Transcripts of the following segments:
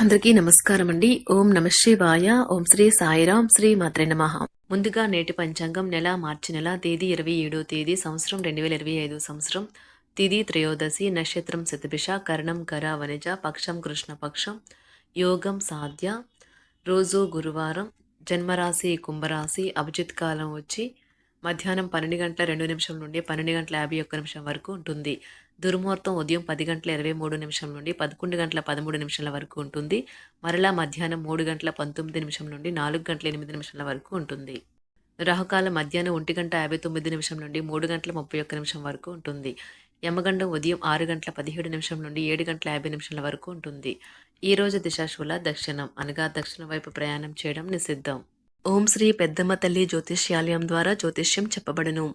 అందరికీ నమస్కారం అండి ఓం నమ శివాయ. ఓం శ్రీ సాయిరాం శ్రీ మాత్రే నమ. ముందుగా నేటి పంచాంగం నెల మార్చి నెల తేదీ ఇరవై ఏడో తేదీ సంవత్సరం రెండు వేల ఇరవై ఐదు సంవత్సరం. తిది త్రయోదశి నక్షత్రం శతభిష కరణం కర వనిజ పక్షం కృష్ణపక్షం యోగం సాధ్య. రోజు గురువారం జన్మరాశి కుంభరాశి అభిజిత్ కాలం వచ్చి మధ్యాహ్నం పన్నెండు గంటల రెండు నిమిషం నుండి పన్నెండు గంటల యాభై ఒక్క నిమిషం వరకు ఉంటుంది. దుర్ముహూర్తం ఉదయం పది గంటల ఇరవై మూడు నిమిషం నుండి పదకొండు గంటల పదమూడు నిమిషాల వరకు ఉంటుంది. మరలా మధ్యాహ్నం మూడు గంటల పంతొమ్మిది నిమిషం నుండి నాలుగు గంటల ఎనిమిది నిమిషాల వరకు ఉంటుంది. రాహుకాలం మధ్యాహ్నం ఒంటి గంట యాభై తొమ్మిది నిమిషం నుండి మూడు గంటల ముప్పై ఒక్క నిమిషం వరకు ఉంటుంది. యమగండం ఉదయం ఆరు గంటల పదిహేడు నిమిషం నుండి ఏడు గంటల యాభై నిమిషాల వరకు ఉంటుంది. ఈ రోజు దిశాశూల దక్షిణం అనగా దక్షిణం వైపు ప్రయాణం చేయడం నిషిద్ధం. ఓం శ్రీ పెద్దమ్మ తల్లి జ్యోతిష్యాలయం ద్వారా జ్యోతిష్యం చెప్పబడును.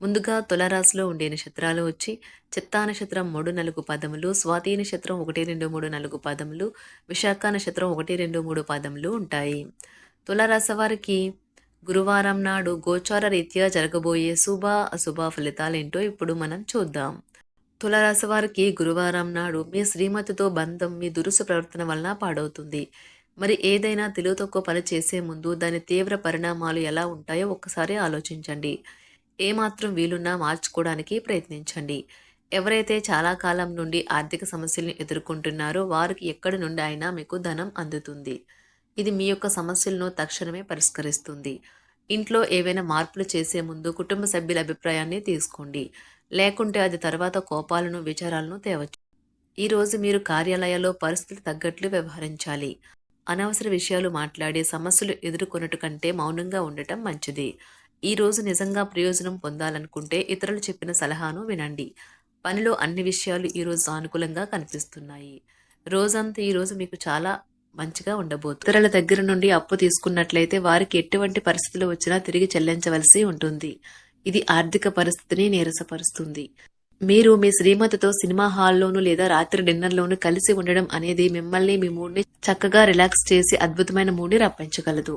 ముందుగా తులారాశిలో ఉండే నక్షత్రాలు వచ్చి చిత్తా నక్షత్రం మూడు నాలుగు పదములు స్వాతి నక్షత్రం ఒకటి రెండు మూడు నాలుగు పదములు విశాఖ నక్షత్రం ఒకటి రెండు మూడు పదములు ఉంటాయి. తులారాశి వారికి గురువారం నాడు గోచార రీత్యా జరగబోయే శుభ అశుభ ఫలితాలేంటో ఇప్పుడు మనం చూద్దాం. తులారాశి వారికి గురువారం నాడు మీ శ్రీమతితో బంధం మీ దురుసు ప్రవర్తన వలన పాడవుతుంది. మరి ఏదైనా తెలివి తక్కువ పని చేసే ముందు దాని తీవ్ర పరిణామాలు ఎలా ఉంటాయో ఒక్కసారి ఆలోచించండి. ఏమాత్రం వీలున్నా మార్చుకోవడానికి ప్రయత్నించండి. ఎవరైతే చాలా కాలం నుండి ఆర్థిక సమస్యలను ఎదుర్కొంటున్నారో వారికి ఎక్కడి నుండి అయినా మీకు ధనం అందుతుంది. ఇది మీ యొక్క సమస్యలను తక్షణమే పరిష్కరిస్తుంది. ఇంట్లో ఏవైనా మార్పులు చేసే ముందు కుటుంబ సభ్యుల అభిప్రాయాన్ని తీసుకోండి. లేకుంటే అది తర్వాత కోపాలను విచారాలను తేవచ్చు. ఈరోజు మీరు కార్యాలయాల్లో పరిస్థితులు తగ్గట్లు వ్యవహరించాలి. అనవసర విషయాలు మాట్లాడే సమస్యలు ఎదుర్కొనట కంటే మౌనంగా ఉండటం మంచిది. ఈ రోజు నిజంగా ప్రయోజనం పొందాలనుకుంటే ఇతరులు చెప్పిన సలహాను వినండి. పనిలో అన్ని విషయాలు ఈరోజు సానుకూలంగా కనిపిస్తున్నాయి. రోజంతా ఈరోజు మీకు చాలా మంచిగా ఉండబోతుంది ఇతరుల దగ్గర నుండి అప్పు తీసుకున్నట్లయితే వారికి ఎటువంటి పరిస్థితులు వచ్చినా తిరిగి చెల్లించవలసి ఉంటుంది. ఇది ఆర్థిక పరిస్థితిని నీరసపరుస్తుంది. మీరు మీ శ్రీమతితో సినిమా హాల్లోనూ లేదా రాత్రి డిన్నర్లోనూ కలిసి ఉండడం అనేది మిమ్మల్ని మీ మూడ్ని చక్కగా రిలాక్స్ చేసి అద్భుతమైన మూడ్ని రప్పించగలదు.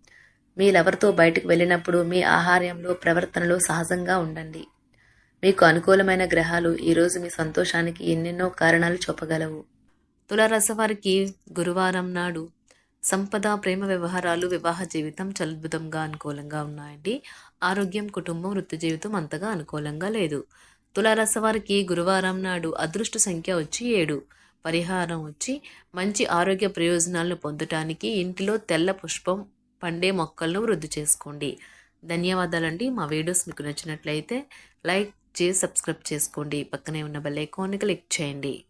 మీ లవర్తో బయటకు వెళ్ళినప్పుడు మీ ఆహార్యంలో ప్రవర్తనలో సహజంగా ఉండండి. మీకు అనుకూలమైన గ్రహాలు ఈరోజు మీ సంతోషానికి ఎన్నెన్నో కారణాలు చెప్పగలవు తులారసవారికి గురువారం నాడు సంపద ప్రేమ వ్యవహారాలు వివాహ జీవితం చలద్భుతంగా అనుకూలంగా ఉన్నాయండి. ఆరోగ్యం కుటుంబం వృత్తి జీవితం అంతగా అనుకూలంగా లేదు. తులారసవారికి గురువారం నాడు అదృష్ట సంఖ్య వచ్చి ఏడు. పరిహారం వచ్చి మంచి ఆరోగ్య ప్రయోజనాలను పొందటానికి ఇంటిలో తెల్ల పుష్పం పండే మొక్కలను వృద్ధి చేసుకోండి. ధన్యవాదాలండి. మా వీడియోస్ మీకు నచ్చినట్లయితే లైక్ చేసి సబ్స్క్రైబ్ చేసుకోండి. పక్కనే ఉన్న బెల్ ఐకాన్ని క్లిక్ చేయండి.